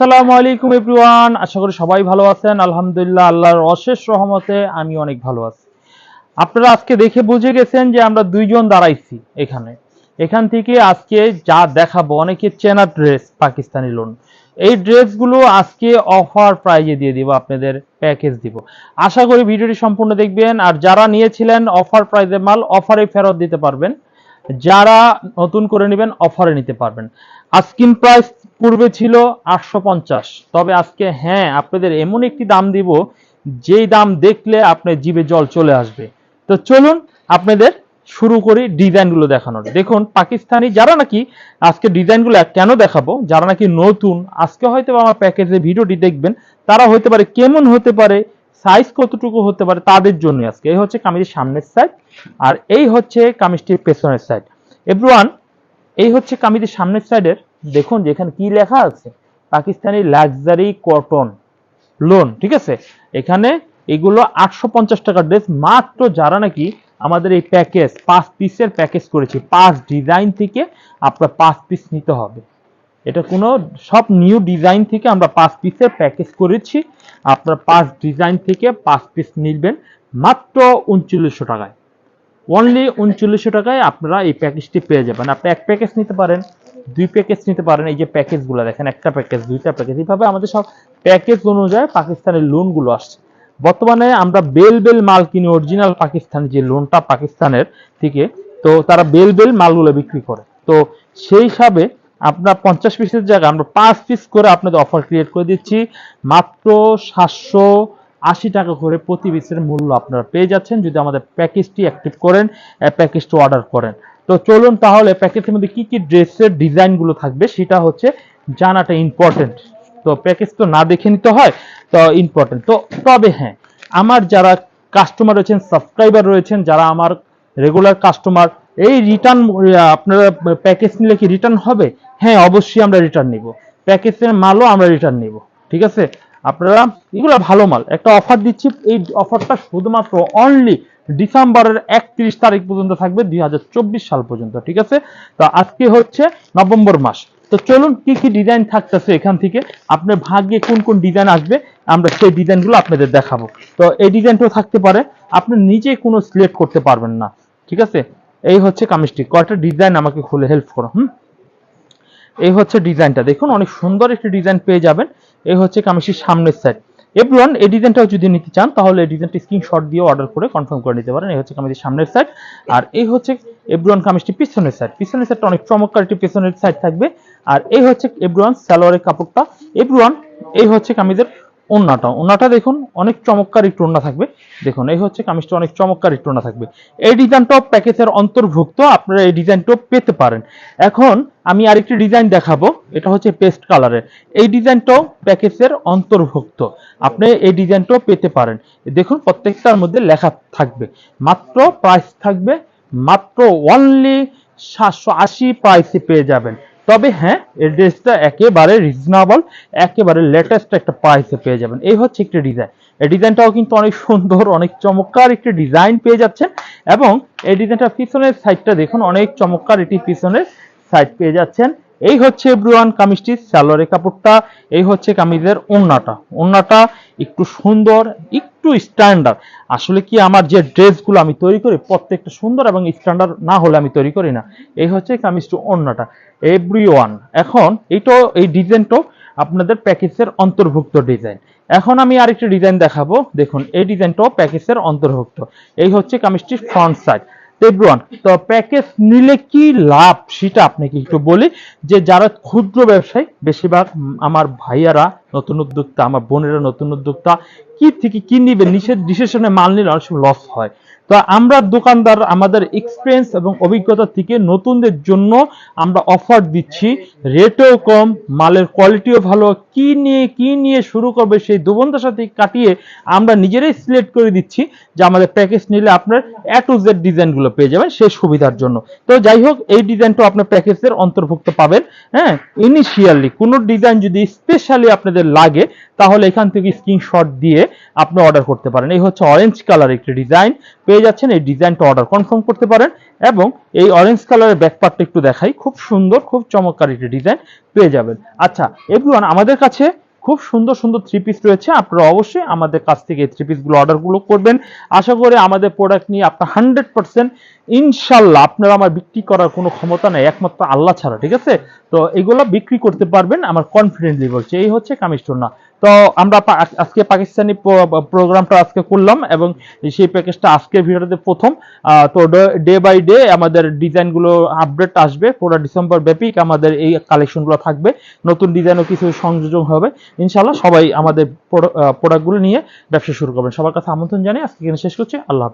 আসসালামু আলাইকুম এভরিওয়ান, আশা করি সবাই ভালো আছেন। আলহামদুলিল্লাহ, আল্লাহর অশেষ রহমতে আমি অনেক ভালো আছি। আপনারা আজকে দেখে বুঝে গেছেন যে আমরা দুইজন দাঁড়াইছি এখানে। এখান থেকে আজকে যা দেখাবো, অনেকে চেনা ড্রেস, পাকিস্তানি লোন। এই ড্রেসগুলো আজকে অফার প্রাইজে দিয়ে দিব, আপনাদের প্যাকেজ দিব। আশা করি ভিডিওটি সম্পূর্ণ দেখবেন, আর যারা নিয়েছিলেন অফার প্রাইজে মাল, অফারে ফেরত দিতে পারবেন। যারা নতুন করে নেবেন, অফারে নিতে পারবেন। আস্কিন প্রাইস পূর্বে ছিল আটশো পঞ্চাশ। তবে আজকে হ্যাঁ আপনাদের এমন একটি দাম দিব, যেই দাম দেখলে আপনার জিভে জল চলে আসবে। তো চলুন আপনাদের শুরু করি ডিজাইনগুলো দেখানোর। দেখুন, পাকিস্তানি যারা নাকি আজকে ডিজাইনগুলো কেন দেখাবো, যারা নাকি নতুন, আজকে হয়তো আমার প্যাকেজে ভিডিওটি দেখবেন, তারা হতে পারে কেমন হতে পারে সাইজ কতটুকু হতে পারে, তাদের জন্য আজকে। এই হচ্ছে কামিজের সামনের সাইড আর এই হচ্ছে কামিজটির পেছনের সাইড এভরিওয়ান এই হচ্ছে কামিজের সামনের সাইডের দেখুন যেখানে কি লেখা আছে? পাকিস্তানি লাক্সারি কটন লোন ঠিক আছে? এখানে এগুলো আটশো পঞ্চাশ ড্রেস মাত্র যারা নাকি আমাদের এই প্যাকেজ পাঁচ পিসের প্যাকেজ করেছি, পাঁচ ডিজাইন থেকে আপনার পাঁচ পিস নিতে হবে। এটা কোনো, সব নিউ ডিজাইন থেকে আমরা পাঁচ পিসের প্যাকেজ করেছি, আপনার পাঁচ ডিজাইন থেকে পাঁচ পিস নিবেন, মাত্র উনচল্লিশশো টাকায়। অনলি উনচল্লিশশো টাকায় আপনারা এই প্যাকেজটি পেয়ে যাবেন। আপনি এক প্যাকেজ নিতে পারেন। দুই প্যাকেজ নিতে পারেন। এই যে প্যাকেজগুলো দেখেন, একটা প্যাকেজ দুইটা প্যাকেজ এইভাবে আমাদের সব প্যাকেজ অনুযায়ী পাকিস্তানের লোনগুলো আসছে। বর্তমানে আমরা বেল বেল মাল কিনি অরিজিনাল পাকিস্তান যে লোনটা পাকিস্তানের থেকে, তো তারা বেল বেল মালগুলো বিক্রি করে। তো সেই হিসাবে আপনার পঞ্চাশ পিসের জায়গায় আমরা পাঁচ পিস করে আপনাদের অফার ক্রিয়েট করে দিচ্ছি। মাত্র সাতশো আশি টাকা করে প্রতি পিসের মূল্য আপনারা পেয়ে যাচ্ছেন। যদি আমাদের প্যাকেজটি অ্যাক্টিভ করেন প্যাকেজটি অর্ডার করেন। তো চলুন তাহলে প্যাকেজের মধ্যে কি কি ড্রেসের ডিজাইনগুলো থাকবে সেটা হচ্ছে জানাটা ইম্পর্টেন্ট তো প্যাকেজ তো না দেখে নিতে হয়, তো ইম্পর্টেন্ট তো তবে হ্যাঁ আমার যারা কাস্টমার রয়েছেন সাবস্ক্রাইবার রয়েছেন, যারা আমার রেগুলার কাস্টমার এই রিটার্ন আপনারা প্যাকেজ নিলে কি রিটার্ন হবে? হ্যাঁ অবশ্যই আমরা রিটার্ন নিব। প্যাকেজের মালও আমরা রিটার্ন নিব, ঠিক আছে? আপনারা, এগুলো ভালো মাল। একটা অফার দিচ্ছি, এই অফারটা শুধুমাত্র অনলি ডিসেম্বরের একত্রিশ তারিখ পর্যন্ত থাকবে, দুই হাজার চব্বিশ সাল পর্যন্ত, ঠিক আছে? তো আজকে হচ্ছে নভেম্বর মাস। তো চলুন কি কি ডিজাইন থাকতেছে এখান থেকে, আপনার ভাগ্যে কোন কোন ডিজাইন আসবে, আমরা সেই ডিজাইনগুলো আপনাদের দেখাবো। তো এই ডিজাইনটাও থাকতে পারে, আপনি নিজে কোনো সিলেক্ট করতে পারবেন না, ঠিক আছে? এই হচ্ছে কামিজটি, কয়টা ডিজাইন আমাকে খুলে হেল্প করো, হুম? এই হচ্ছে ডিজাইনটা দেখুন অনেক সুন্দর একটি ডিজাইন পেয়ে যাবেন, এই হচ্ছে কামিজটির সামনের সাইড এভরিওয়ান এই ডিজাইনটাও যদি নিতে চান, তাহলে এই ডিজাইনটি স্ক্রিনশট দিয়ে অর্ডার করে কনফার্ম করে নিতে পারেন। এই হচ্ছে কামিজের সামনের সাইড আর এই হচ্ছে এভরিওয়ান কামিজটি পিছনের সাইড পিছনের সাইডটা অনেক চমৎকার, একটি পিছনের সাইড থাকবে। আর এই হচ্ছে এভরিওয়ান সালোয়ারের কাপড়টা। এভরিওয়ান এই হচ্ছে কামিজের ওন্নাটা ওন্নাটা দেখুন, অনেক চমৎকার একটু ওন্না থাকবে। দেখুন, এই হচ্ছে কামিজটা, অনেক চমৎকার একটু ওন্না থাকবে। এই ডিজাইনটাও প্যাকেজের অন্তর্ভুক্ত আপনারা এই ডিজাইনটাও পেতে পারেন। এখন আমি আরেকটি ডিজাইন দেখাবো, এটা হচ্ছে পেস্ট কালারের এই ডিজাইনটাও প্যাকেজের অন্তর্ভুক্ত আপনি এই ডিজাইনটাও পেতে পারেন। দেখুন, প্রত্যেকটার মধ্যে লেখা থাকবে। মাত্র প্রাইস থাকবে, মাত্র অনলি সাতশো আশি প্রাইসে পেয়ে যাবেন। তবে হ্যাঁ এই ড্রেসটা একেবারে রিজনেবল একেবারে লেটেস্ট একটা প্রাইসে পেয়ে যাবেন। এই হচ্ছে একটি ডিজাইন এই ডিজাইনটাও কিন্তু অনেক সুন্দর, অনেক চমৎকার একটি ডিজাইন পেয়ে যাচ্ছেন এবং এই ডিজাইনটা পিছনের সাইডটা দেখুন, অনেক চমৎকার এটি পিছনের সাইড পেয়ে যাচ্ছেন। এই হচ্ছে ব্রুয়ান কামিজটি সালোয়ারের কাপড়টা, এই হচ্ছে কামিজের ওন্নাটা। ওন্নাটা একটু সুন্দর একটু স্ট্যান্ডার্ড আসলে কি আমার যে ড্রেসগুলো আমি তৈরি করি প্রত্যেকটা সুন্দর এবং স্ট্যান্ডার্ড না হলে আমি তৈরি করি না। এই হচ্ছে কামিজটি ওন্নাটা এভরি ওয়ান এখন এইটাও এই ডিজাইনটাও আপনাদের প্যাকেজের অন্তর্ভুক্ত ডিজাইন। এখন আমি আরেকটি ডিজাইন দেখাবো। দেখুন, এই ডিজাইনটাও প্যাকেজের অন্তর্ভুক্ত। এই হচ্ছে কামিজটির ফ্রন্ট সাইড এভরিওয়ান তো প্যাকেজ নিলে কি লাভ সেটা আপনাকে একটু বলি যে যারা ক্ষুদ্র ব্যবসায়ী, বেশিরভাগ আমার ভাইয়ারা, নতুন উদ্যোক্তা, আমার বোনেরা নতুন উদ্যোক্তা কি থেকে কি নিবে? নিষেধ ডিসিশনে মাল নিলে অনেক সময় লস হয়। তো আমরা দোকানদার, আমাদের এক্সপিরিয়েন্স এবং অভিজ্ঞতা থেকে নতুনদের জন্য আমরা অফার দিচ্ছি। রেটও কম, মালের কোয়ালিটিও ভালো। কি নিয়ে কি নিয়ে শুরু করবে সেই দুবন্ধার সাথে কাটিয়ে আমরা নিজেরাই সিলেক্ট করে দিচ্ছি যে আমাদের প্যাকেজ নিলে আপনার এ টু জেড ডিজাইনগুলো পেয়ে যাবেন সেই সুবিধার জন্য। তো যাই হোক, এই ডিজাইনটা আপনার প্যাকেজের অন্তর্ভুক্ত পাবেন। হ্যাঁ ইনিশিয়ালি কোনো ডিজাইন যদি স্পেশালি আপনাদের লাগে, তাহলে এখান থেকে স্ক্রিনশট দিয়ে আপনি অর্ডার করতে পারেন। এই হচ্ছে অরেঞ্জ কালার একটি ডিজাইন পেয়ে পেয়ে যাচ্ছেন এই ডিজাইনটা অর্ডার কনফার্ম করতে পারেন এবং এই অরেঞ্জ কালারের ব্যাকপার্টটা একটু দেখাই। খুব সুন্দর, খুব চমৎকার একটি ডিজাইন পেয়ে যাবেন। আচ্ছা এভরিওয়ান আমাদের কাছে খুব সুন্দর সুন্দর থ্রি পিস রয়েছে। আপনারা অবশ্যই আমাদের কাছ থেকে এই থ্রি পিসগুলো অর্ডারগুলো করবেন। আশা করি আমাদের প্রোডাক্ট নিয়ে আপনার হান্ড্রেড পার্সেন্ট ইনশাল্লাহ আপনারা আমার বিক্রি করার কোনো ক্ষমতা নেই, একমাত্র আল্লাহ ছাড়া, ঠিক আছে? তো এগুলো বিক্রি করতে পারবেন, আমার কনফিডেন্টলি বলছে। এই হচ্ছে কামিস্টোর না তো আমরা আজকে পাকিস্তানি প্রোগ্রামটা আজকে করলাম এবং সেই প্যাকেজটা আজকে ভিডিওতে প্রথম। তো ডে বাই ডে আমাদের ডিজাইনগুলো আপডেট আসবে। পুরো ডিসেম্বর ব্যাপিক আমাদের এই কালেকশনগুলো থাকবে। নতুন ডিজাইনও কিছু সংযোজন হবে। ইনশাল্লাহ সবাই আমাদের প্রোডাক্টগুলো নিয়ে ব্যবসা শুরু করবেন। সবার কাছে আমন্ত্রণ জানিয়ে আজকে এখানে শেষ করছি। আল্লাহ